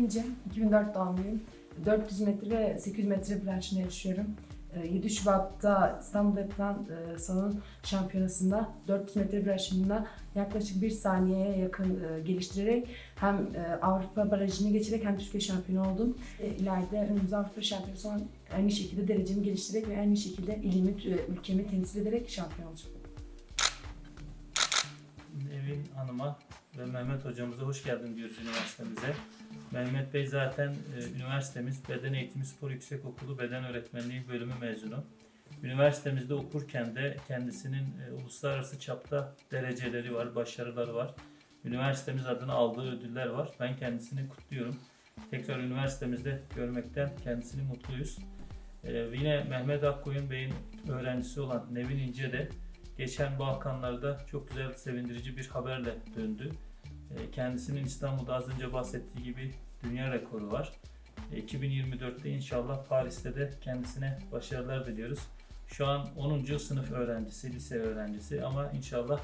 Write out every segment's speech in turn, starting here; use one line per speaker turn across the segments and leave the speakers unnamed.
İnce, 2004 doğumluyum. 400 metre ve 800 metre branşında yaşıyorum. Ee, 7 Şubat'ta İstanbul'da yapılan e, salon şampiyonasında 400 metre branşında yaklaşık 1 saniyeye yakın e, geliştirerek hem e, Avrupa barajını geçerek hem Türkiye şampiyonu oldum. İleride önümüzde Avrupa şampiyonu olan aynı şekilde derecemi geliştirerek ve aynı şekilde ilimi, ülkemi temsil ederek şampiyon olacağım.
Nevin Hanım'a ve Mehmet Hocamıza hoş geldin diyoruz üniversitemize. Mehmet Bey zaten e, üniversitemiz Beden Eğitimi Spor Yüksekokulu Beden Öğretmenliği bölümü mezunu. Üniversitemizde okurken de kendisinin e, uluslararası çapta dereceleri var, başarıları var. Üniversitemiz adına aldığı ödüller var. Ben kendisini kutluyorum. Tekrar üniversitemizde görmekten kendisini mutluyuz. E, yine Mehmet Akkoyun Bey'in öğrencisi olan Nevin İnce de geçen Balkanlarda çok güzel, sevindirici bir haberle döndü. E, Kendisinin İstanbul'da az önce bahsettiği gibi dünya rekoru var. E, 2024'te inşallah Paris'te de kendisine başarılar diliyoruz. Şu an 10. sınıf öğrencisi, lise öğrencisi ama inşallah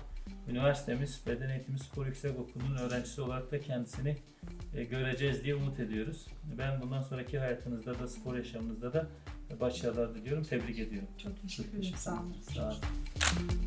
üniversitemiz Beden Eğitimi Spor Yüksekokulu'nun öğrencisi olarak da kendisini e, göreceğiz diye umut ediyoruz. Ben bundan sonraki hayatınızda da spor yaşamınızda da başarılar diliyorum. Tebrik ediyorum.
Çok teşekkür ederim. Sağ olun.
Sağ olun.